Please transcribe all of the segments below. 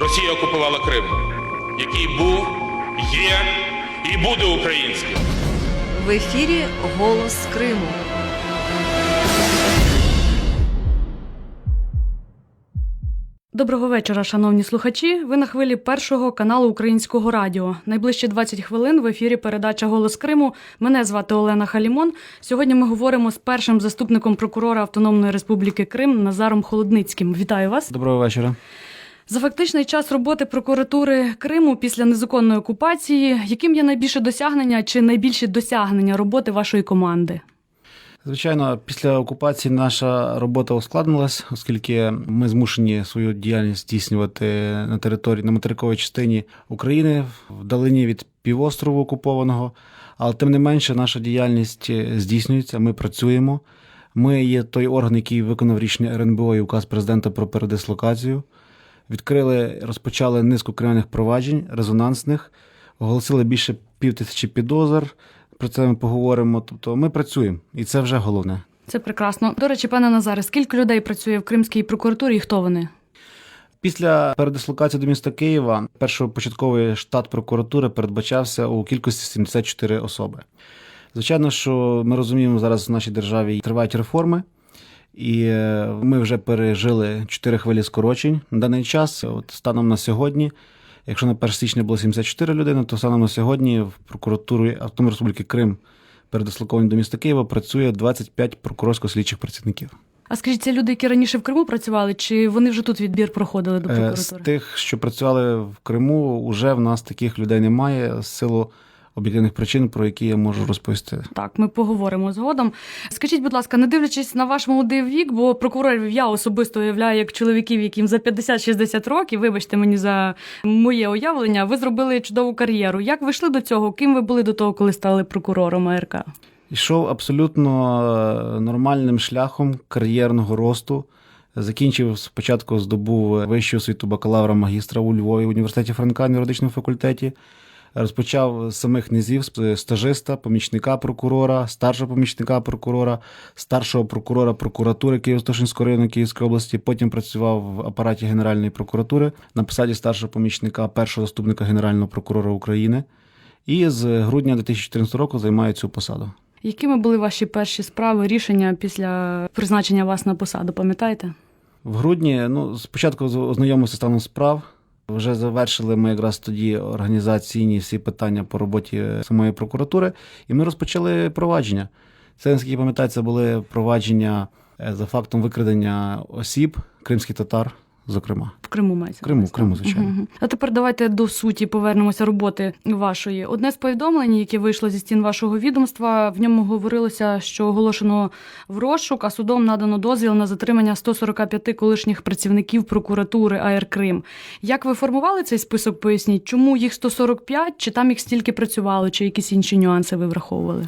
Росія окупувала Крим, який був, є і буде українським. В ефірі Голос Криму. Доброго вечора, шановні слухачі. Ви на хвилі першого каналу Українського радіо. Найближчі 20 хвилин в ефірі передача Голос Криму. Мене звати Олена Халімон. Сьогодні ми говоримо з першим заступником прокурора Автономної Республіки Крим Назаром Холодницьким. Вітаю вас. Доброго вечора. За фактичний час роботи прокуратури Криму після незаконної окупації, яким є найбільше досягнення чи найбільші досягнення роботи вашої команди? Звичайно, після окупації наша робота ускладнилась, оскільки ми змушені свою діяльність здійснювати на території на материковій частині України вдалині від півострову окупованого. Але тим не менше, наша діяльність здійснюється. Ми працюємо. Ми є той орган, який виконав рішення РНБО і указ президента про передислокацію. Відкрили, розпочали низку кримінальних проваджень, резонансних, оголосили більше пів тисячі підозр. Про це ми поговоримо. Тобто ми працюємо, і це вже головне. Це прекрасно. До речі, пане Назаре, скільки людей працює в Кримській прокуратурі і хто вони? Після передислокації до міста Києва першопочатковий штат прокуратури передбачався у кількості 74 особи. Звичайно, що ми розуміємо, зараз в нашій державі тривають реформи, і е, ми вже пережили 4 хвилі скорочень на даний час. От станом на сьогодні, якщо на 1 січня було 74 людини, то станом на сьогодні в прокуратурі Автономної Республіки Крим, передислоковані до міста Києва, працює 25 прокурорсько-слідчих працівників. А скажіть, це люди, які раніше в Криму працювали, чи вони вже тут відбір проходили до Е, З тих, що працювали в Криму, вже в нас таких людей немає з силу об'єктивних причин, про які я можу розповісти. Так, ми поговоримо згодом. Скажіть, будь ласка, не дивлячись на ваш молодий вік, бо прокурорів я особисто уявляю як чоловіків, яким за 50-60 років, вибачте мені за моє уявлення, ви зробили чудову кар'єру. Як ви йшли до цього? Ким ви були до того, коли стали прокурором АРК? Йшов абсолютно е, нормальним шляхом кар'єрного росту. Закінчив спочатку, здобув вищу освіту бакалавра магістра у Львові в університеті Франка на юридичному факультеті. Розпочав з самих низів стажиста, помічника прокурора, старшого помічника прокурора, старшого прокурора прокуратури Києво-Стошинського району Київської області. Потім працював в апараті Генеральної прокуратури на посаді старшого помічника першого заступника Генерального прокурора України. І з грудня 2014 року займаю цю посаду. Якими були ваші перші справи, рішення після призначення вас на посаду? Пам'ятаєте? В грудні ну, спочатку ознайомився станом справ. Вже завершили ми якраз тоді організаційні всі питання по роботі самої прокуратури, і ми розпочали провадження. Це, наскільки пам'ятається, були провадження е, за фактом викрадення осіб, кримських татар, зокрема. В Криму мається. В Криму, в Криму, звичайно. Мгм. А тепер давайте до суті повернемося роботи вашої. Одне з повідомлень, яке вийшло зі стін вашого відомства, в ньому говорилося, що оголошено в розшук, а судом надано дозвіл на затримання 145 колишніх працівників прокуратури АР Крим. Як ви формували цей список? Поясніть, чому їх 145, чи там їх стільки працювало, чи якісь інші нюанси ви враховували?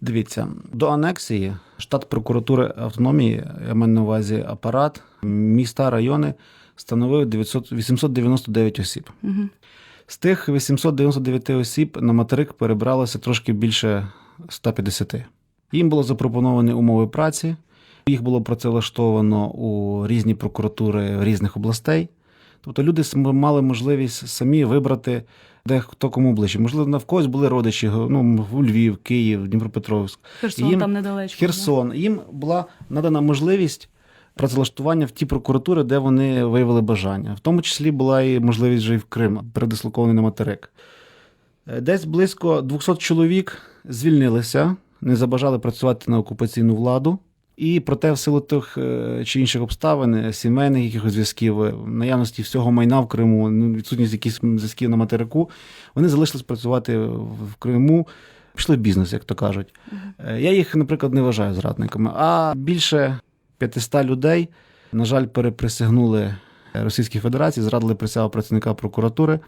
Дивіться, до анексії штат прокуратури автономії, я маю на увазі апарат, міста, райони становив 900, 899 осіб. Угу. З тих 899 осіб на материк перебралося трошки більше 150. Їм було запропоновані умови праці, їх було працевлаштовано у різні прокуратури різних областей. Тобто люди мали можливість самі вибрати, де хто кому ближче. Можливо, на в когось були родичі ну, у Львів, Київ, Дніпропетровськ, Херсон Їм- там недалечко. Херсон. Їм була надана можливість працевлаштування в ті прокуратури, де вони виявили бажання. В тому числі була і можливість вже і в Крим, передислокований на материк. Е, Десь близько 200 чоловік звільнилися, не забажали працювати на окупаційну владу. І проте, в силу тих е, чи інших обставин, е, сімейних якихось зв'язків, е, наявності всього майна в Криму, ну, відсутність якихось зв'язків на материку, вони залишились працювати в Криму, пішли в бізнес, як то кажуть. Я їх, наприклад, не вважаю зрадниками. А більше 500 людей, на жаль, переприсягнули Російській Федерації, зрадили присягу працівника прокуратури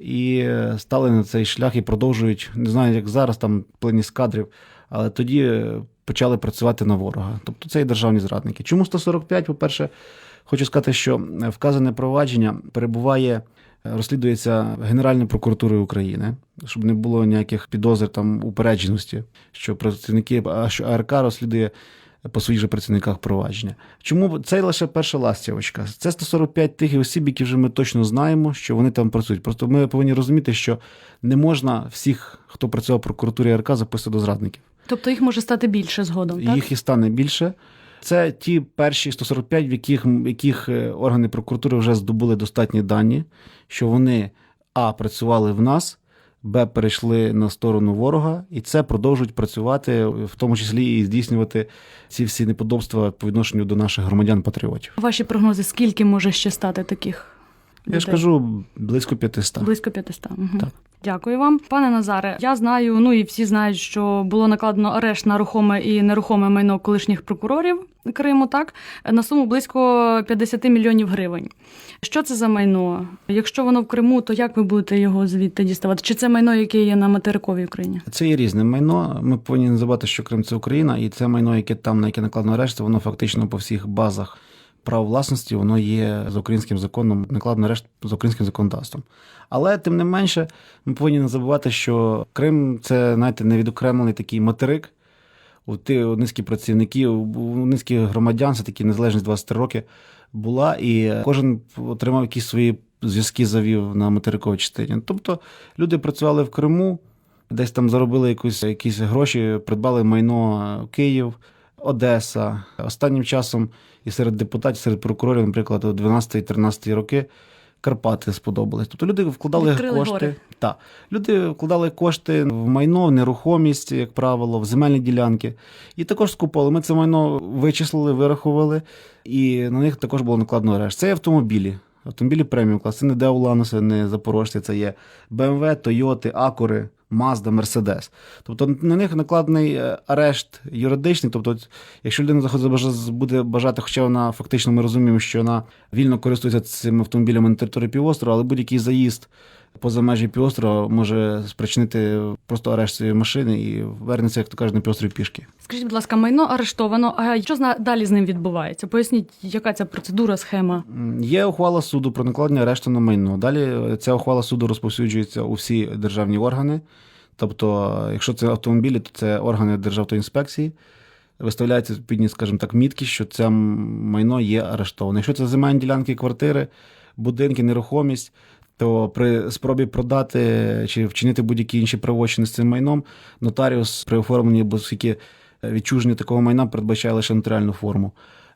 і стали на цей шлях і продовжують, не знаю, як зараз там плиність кадрів, але тоді почали працювати на ворога. Тобто це і державні зрадники. Чому 145? По-перше, хочу сказати, що вказане провадження перебуває. Розслідується Генеральною прокуратурою України, щоб не було ніяких підозр там упередженості, що працівники, що АРК розслідує по своїх же працівниках провадження. Чому це лише перша ластівочка? Це 145 тих осіб, які вже ми точно знаємо, що вони там працюють. Просто ми повинні розуміти, що не можна всіх, хто працював в прокуратурі РК, записати до зрадників. Тобто їх може стати більше згодом, так? Їх і стане більше. Це ті перші 145, в яких, в яких е, органи прокуратури вже здобули достатні дані, що вони А. працювали в нас, Б. перейшли на сторону ворога, і це продовжують працювати, в тому числі і здійснювати ці всі неподобства по відношенню до наших громадян-патріотів. Ваші прогнози, скільки може ще стати таких? Я ж кажу, близько 500. Близько 500. Угу. Так. Дякую вам, пане Назаре. Я знаю, ну і всі знають, що було накладено арешт на рухоме і нерухоме майно колишніх прокурорів Криму, так на суму близько 50 мільйонів гривень. Що це за майно? Якщо воно в Криму, то як ви будете його звідти діставати? Чи це майно, яке є на материковій Україні? Це є різне майно. Ми повинні не забувати, що Крим це Україна, і це майно, яке там, на яке накладено арешт, воно фактично по всіх базах прав власності, воно є за українським законом, накладено арешт за українським законодавством. Але тим не менше, ми повинні не забувати, що Крим це, знаєте, невідокремлений такий материк. У ти низки працівників, у низки громадян, це такі незалежність 23 роки була, і кожен отримав якісь свої зв'язки завів на материковій частині. Тобто люди працювали в Криму, десь там заробили якусь, якісь гроші, придбали майно е, Київ, Одеса. Останнім часом і серед депутатів, серед прокурорів, наприклад, у 12-13 роки. Карпати сподобались. Тобто люди вкладали Відкрили кошти. Так. Люди вкладали кошти в майно, в нерухомість, як правило, в земельні ділянки. І також скупали. Ми це майно вичислили, вирахували, і на них також було накладено арешт. Це автомобілі. Автомобілі преміум клас. Це не Деуланоси, не Запорожці, це є BMW, Toyota, Акури, Mazda, Mercedes. Тобто на них накладений е, арешт юридичний. Тобто, якщо людина заходить буде бажати, хоча вона фактично ми розуміємо, що вона вільно користується цими автомобілями на території півострова, але будь-який заїзд поза межі півострова може спричинити просто арешт цієї машини і вернеться, як то кажуть, на півострові пішки. Скажіть, будь ласка, майно арештовано. А що далі з ним відбувається? Поясніть, яка ця процедура, схема? Є ухвала суду про накладення арешту на майно. Далі е, ця ухвала суду розповсюджується у всі державні органи. Тобто, е, якщо це автомобілі, то це органи Державтоінспекції. Виставляється відповідні, скажімо так, мітки, що це майно є арештоване. Якщо це земельні ділянки, квартири, будинки, нерухомість, то при спробі продати чи вчинити будь-які інші правочини з цим майном, нотаріус при оформленні, бо оскільки відчуження такого майна передбачає лише нотаріальну форму.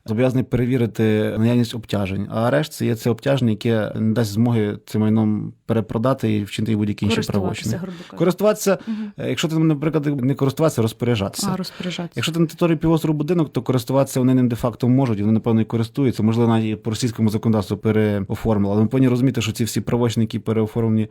Зобов'язаний перевірити наявність обтяжень. А арешт це є це обтяження, яке не дасть змоги цим майном перепродати і вчинити будь-які інші правочини. Користуватися, е, якщо ти, наприклад, не користуватися, розпоряджатися. А, розпоряджатися. Якщо ти на території півострову будинок, то користуватися вони ним де-факто можуть, вони, напевно, і користуються. Можливо, навіть по російському законодавству переоформили. Але ми повинні розуміти, що ці всі правочини, які переоформлені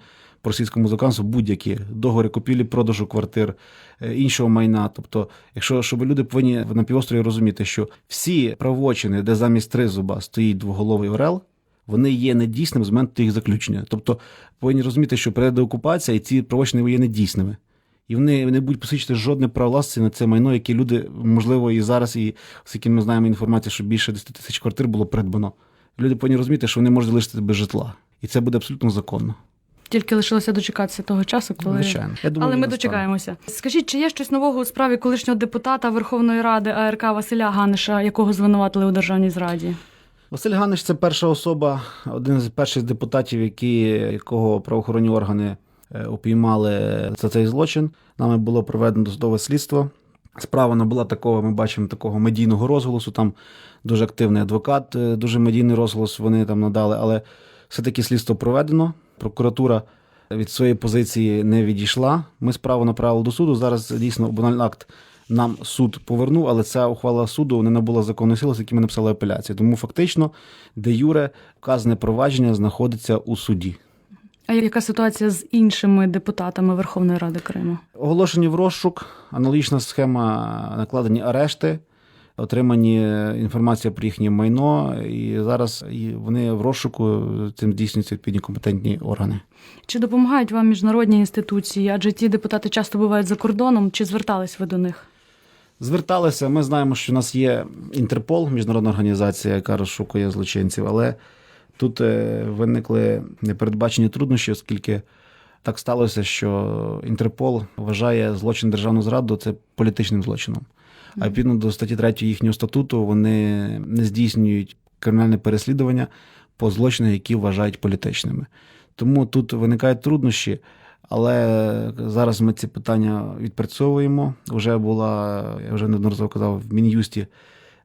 російському законодавству, будь-які договори купівлі, продажу квартир, е, іншого майна. Тобто, якщо щоб люди повинні на півострові розуміти, що всі правочини, де замість тризуба стоїть двоголовий орел, вони є недійсними з моменту їх заключення. Тобто повинні розуміти, що прийде окупація, і ці правочини є недійсними. І вони не будуть посвідчити жодне право власності на це майно, яке люди, можливо, і зараз, і оскільки ми знаємо інформацію, що більше 10 тисяч квартир було придбано. Люди повинні розуміти, що вони можуть залишитися без житла. І це буде абсолютно законно. Тільки лишилося дочекатися того часу, коли Звичайно. Я думаю, Але ми дочекаємося. Скажіть, чи є щось нового у справі колишнього депутата Верховної Ради АРК Василя Ганиша, якого звинуватили у державній зраді? Василь Ганич це перша особа, один з перших депутатів, які, якого правоохоронні органи е, упіймали за цей злочин. Нами було проведено досудове слідство. Справа набула такого, ми бачимо такого медійного розголосу. Там дуже активний адвокат, е, дуже медійний розголос вони там надали, але все-таки слідство проведено. Прокуратура від своєї позиції не відійшла. Ми справу направили до суду. Зараз дійсно обвинувальний акт нам суд повернув, але ця ухвала суду не набула законної сили, з якими ми написали апеляцію. Тому фактично, де юре вказане провадження знаходиться у суді. А яка ситуація з іншими депутатами Верховної Ради Криму? Оголошені в розшук, аналогічна схема накладені арешти, отримані інформація про їхнє майно, і зараз вони в розшуку цим здійснюються відповідні компетентні органи. Чи допомагають вам міжнародні інституції? Адже ті депутати часто бувають за кордоном, чи звертались ви до них? Зверталися. Ми знаємо, що у нас є Інтерпол, міжнародна організація, яка розшукує злочинців, але тут е, виникли непередбачені труднощі, оскільки так сталося, що Інтерпол вважає злочин державну зраду це політичним злочином. А відповідно до статті 3 їхнього статуту вони не здійснюють кримінальне переслідування по злочинах, які вважають політичними. Тому тут виникають труднощі, але зараз ми ці питання відпрацьовуємо. Вже була, я вже неодноразово казав, в Мін'юсті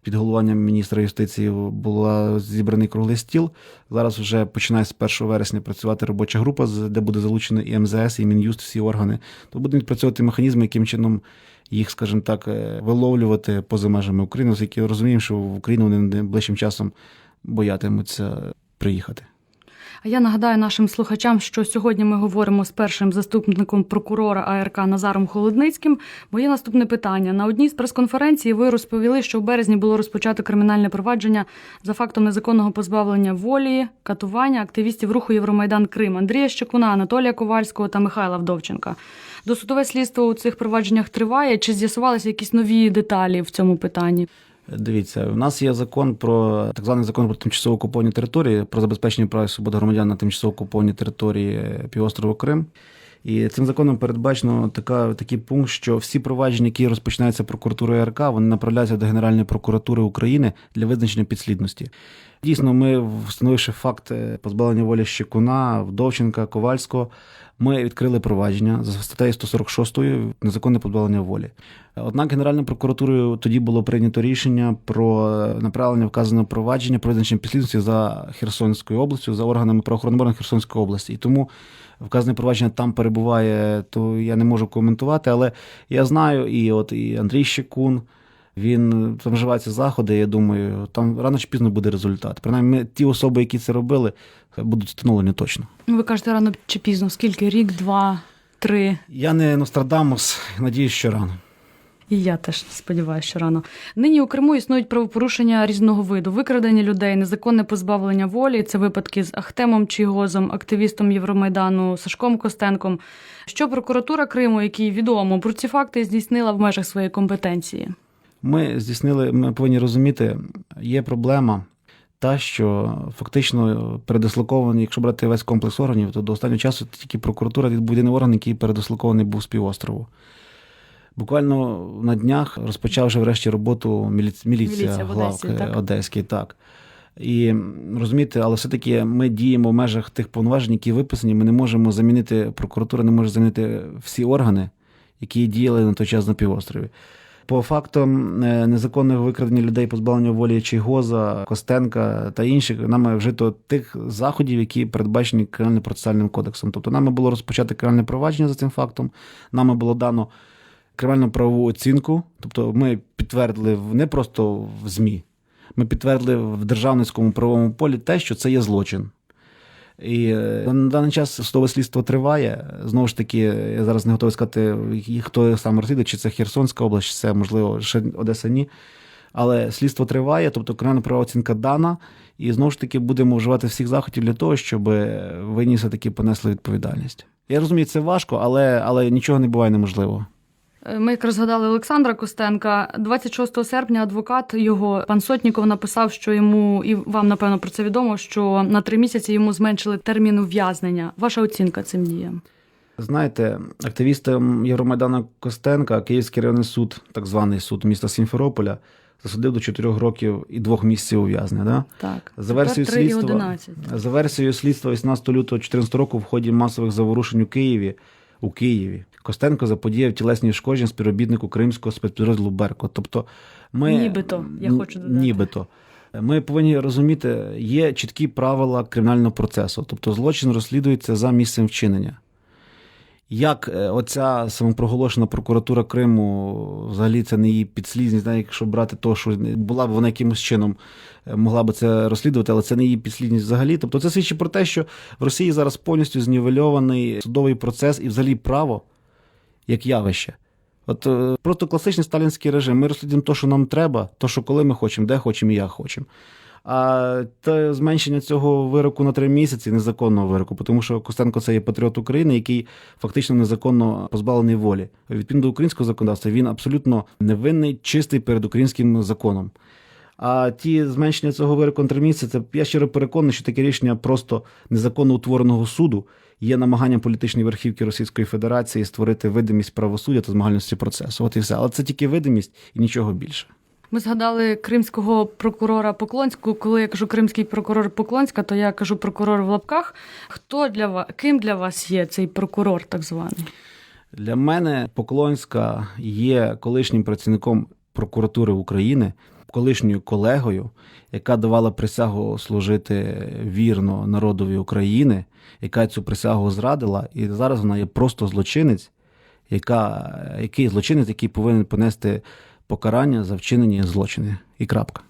під головуванням міністра юстиції була зібраний круглий стіл. Зараз вже починає з 1 вересня працювати робоча група, де буде залучено і МЗС, і Мін'юст, всі органи. То будемо відпрацьовувати механізми, яким чином їх, скажімо так, е, виловлювати поза межами України, оскільки розуміємо, що в Україну вони найближчим часом боятимуться приїхати. А я нагадаю нашим слухачам, що сьогодні ми говоримо з першим заступником прокурора АРК Назаром Холодницьким. Моє наступне питання. На одній з прес-конференцій ви розповіли, що в березні було розпочато кримінальне провадження за фактом незаконного позбавлення волі, катування активістів руху Євромайдан Крим Андрія Щекуна, Анатолія Ковальського та Михайла Вдовченка. Досудове слідство у цих провадженнях триває. Чи з'ясувалися якісь нові деталі в цьому питанні? Дивіться, у нас є закон про так званий закон про тимчасово окуповані території, про забезпечення прав і свободи громадян на тимчасово окупованій території півострову Крим. І цим законом передбачено така, такий пункт, що всі провадження, які розпочинаються прокуратурою РК, вони направляються до Генеральної прокуратури України для визначення підслідності. Дійсно, ми, встановивши факт е, позбавлення волі Щекуна, Вдовченка, Ковальського, ми відкрили провадження за статтею 146 незаконне позбавлення волі. Однак Генеральною прокуратурою тоді було прийнято рішення про направлення вказаного провадження про визначення підслідності за Херсонською областю, за органами правоохоронних Херсонської області. І тому вказане провадження там перебуває, то я не можу коментувати. Але я знаю, і от і Андрій Щекун. Він там вживаються заходи, я думаю, там рано чи пізно буде результат. Принаймні, ми, ті особи, які це робили, будуть встановлені точно. Ну, Ви кажете рано чи пізно? Скільки? Рік, два, три. Я не Нострадамус, надіюсь, що рано. І я теж сподіваюся, що рано. Нині у Криму існують правопорушення різного виду: викрадення людей, незаконне позбавлення волі. Це випадки з Ахтемом Чийгозом, активістом Євромайдану Сашком Костенком. Що прокуратура Криму, якій відомо про ці факти, здійснила в межах своєї компетенції? Ми здійснили, ми повинні розуміти, є проблема. Та, що фактично передислокований, якщо брати весь комплекс органів, то до останнього часу тільки прокуратура від єдиний орган, який передислокований був з півострову. Буквально на днях розпочав вже врешті роботу міліція, міліція, Міліція в глав так. Одеський, так. І розумієте, але все-таки ми діємо в межах тих повноважень, які виписані. Ми не можемо замінити, прокуратура не може замінити всі органи, які діяли на той час на півострові. По фактам е, незаконного викрадення людей, позбавлення волі Чийгоза, Костенка та інших, нами вжито тих заходів, які передбачені кримінально процесуальним кодексом. Тобто нами було розпочати кримінальне провадження за цим фактом. Нами було дано кримінальну правову оцінку. Тобто ми підтвердили не просто в ЗМІ, ми підтвердили в державницькому правовому полі те, що це є злочин. І е, на даний час судове слідство триває. Знову ж таки, я зараз не готовий сказати, хто саме розслідує, чи це Херсонська область, чи це, можливо, ще Одеса ні. Але слідство триває, тобто кримінальна права оцінка дана, і знову ж таки будемо вживати всіх заходів для того, щоб винні все-таки понесли відповідальність. Я розумію, це важко, але, але нічого не буває неможливого. Ми якраз згадали Олександра Костенка. 26 серпня адвокат його пан Сотніков написав, що йому і вам напевно про це відомо, що на три місяці йому зменшили термін ув'язнення. Ваша оцінка цим діям? Знаєте, активістам Євромайдану Костенка Київський районний суд, так званий суд міста Сімферополя, засудив до 4 років і 2 місяців ув'язнення. Да? Так За версією, Тепер 3 слідства, 11. за версією слідства 18 лютого 2014 року в ході масових заворушень у Києві у Києві Костенко заподіяв тілесні шкодження співробітнику кримського спецпідрозділу Берко. Тобто ми Нібито, я хочу додати. Нібито. Ми повинні розуміти, є чіткі правила кримінального процесу, тобто злочин розслідується за місцем вчинення. Як е, оця самопроголошена прокуратура Криму, взагалі це не її підслідність, знає, якщо брати то, що була б вона якимось чином е, могла би це розслідувати, але це не її підслідність взагалі. Тобто це свідчить про те, що в Росії зараз повністю знівельований судовий процес і взагалі право як явище. От е, просто класичний сталінський режим. Ми розслідуємо те, що нам треба, то, що коли ми хочемо, де хочемо і як хочемо. А те зменшення цього вироку на три місяці незаконного вироку, тому що Костенко це є патріот України, який фактично незаконно позбавлений волі. Відповідно до українського законодавства, він абсолютно невинний, чистий перед українським законом. А ті зменшення цього вироку на три місяці, це я щиро переконаний, що таке рішення просто незаконно утвореного суду, є намаганням політичної верхівки Російської Федерації створити видимість правосуддя та змагальності процесу. От і все. Але це тільки видимість і нічого більше. Ми згадали кримського прокурора Поклонського. Коли я кажу кримський прокурор Поклонська, то я кажу прокурор в лапках. Хто для вас, ким для вас є цей прокурор, так званий? Для мене Поклонська є колишнім працівником прокуратури України, колишньою колегою, яка давала присягу служити вірно народові України, яка цю присягу зрадила, і зараз вона є просто злочинець, яка, який злочинець, який повинен понести покарання за вчинені злочини. І крапка.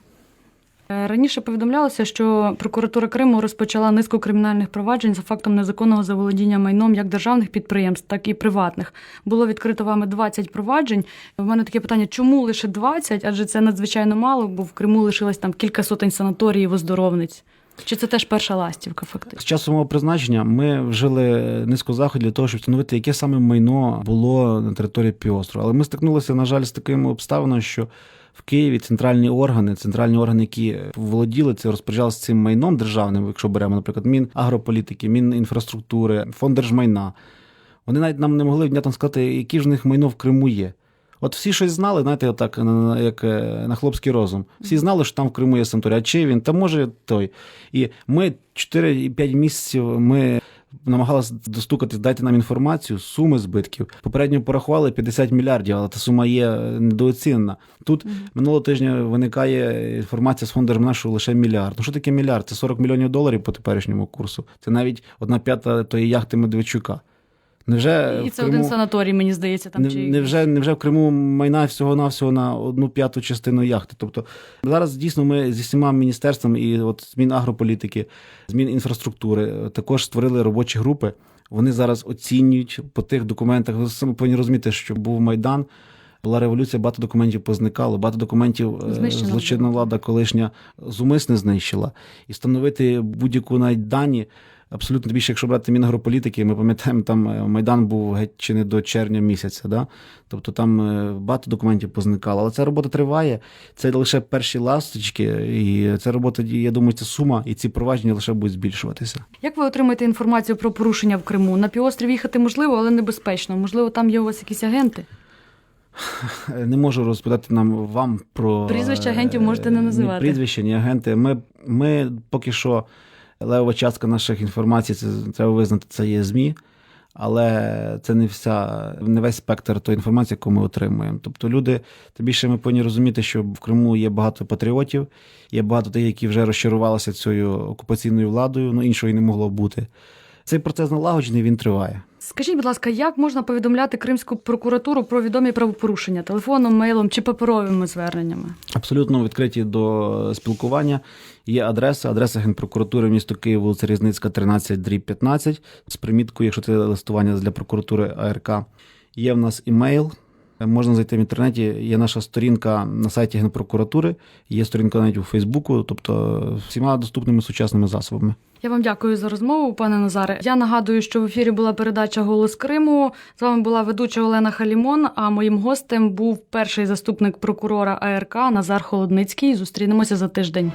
Е, Раніше повідомлялося, що прокуратура Криму розпочала низку кримінальних проваджень за фактом незаконного заволодіння майном як державних підприємств, так і приватних. Було відкрито вами 20 проваджень. У мене таке питання: чому лише 20? Адже це надзвичайно мало, бо в Криму лишилось там кілька сотень санаторіїв, оздоровниць. Чи це теж перша ластівка, фактично? З часу мого призначення ми вжили низку заходів для того, щоб встановити, яке саме майно було на території півострова. Але ми стикнулися, на жаль, з такими обставинами, що в Києві центральні органи, центральні органи, які володіли це, розпоряджалися цим майном державним, якщо беремо, наприклад, Мінагрополітики, Мінінфраструктури, фонд держмайна. Вони навіть нам не могли внятно сказати, які ж в них майно в Криму є. От всі щось знали, знаєте, на- як е, на хлопський розум. Всі знали, що там в Криму є санаторій. А чи він? Та може той. І ми 4-5 місяців ми намагалися достукатись, дайте нам інформацію, суми збитків. Попередньо порахували 50 мільярдів, але та сума є недооцінена. Тут минулого тижня виникає інформація з фонду держмайна, що лише мільярд. Ну що таке мільярд? Це 40 мільйонів доларів по теперішньому курсу. Це навіть одна п'ята тої яхти Медведчука. Невже І це Криму... один санаторій, мені здається, там Не- чи Невже, невже в Криму майна всього-навсього на одну п'яту частину яхти? Тобто зараз дійсно ми зі всіма міністерствами і от з Мінагрополітики, з Мінінфраструктури е, також створили робочі групи. Вони зараз оцінюють по тих документах. Ви самі повинні розуміти, що був Майдан, була революція, багато документів позникало, багато документів е, Знищено злочинна влада колишня зумисне знищила. І встановити будь-яку навіть дані. Абсолютно більше, якщо брати мінагрополітики, ми пам'ятаємо, там е, Майдан був геть чи не до червня місяця. Да? Тобто там е, багато документів позникало. Але ця робота триває. Це лише перші ласточки, і ця робота, я думаю, це сума, і ці провадження лише будуть збільшуватися. Як ви отримаєте інформацію про порушення в Криму? На півострів їхати можливо, але небезпечно. Можливо, там є у вас якісь агенти? Не можу розповідати нам вам про Прізвища агентів е, можете не називати. Ні прізвища, ні агенти. Ми, ми поки що левова частка наших інформацій, це треба визнати, це є ЗМІ. Але це не вся не весь спектр тої інформації, яку ми отримуємо. Тобто, люди тим більше ми повинні розуміти, що в Криму є багато патріотів, є багато тих, які вже розчарувалися цією окупаційною владою. Ну іншого і не могло бути. Цей процес налагоджений, він триває. Скажіть, будь ласка, як можна повідомляти кримську прокуратуру про відомі правопорушення телефоном, мейлом чи паперовими зверненнями? Абсолютно відкриті до спілкування. Є адреса, адреса Генпрокуратури місто Київ, вулиця Різницька, 13, дріб 15, з приміткою, якщо це листування для прокуратури АРК. Є в нас імейл. Можна зайти в інтернеті. Є наша сторінка на сайті Генпрокуратури, є сторінка навіть у Фейсбуку, тобто всіма доступними сучасними засобами. Я вам дякую за розмову, пане Назаре. Я нагадую, що в ефірі була передача Голос Криму. З вами була ведуча Олена Халімон. А моїм гостем був перший заступник прокурора АРК Назар Холодницький. Зустрінемося за тиждень.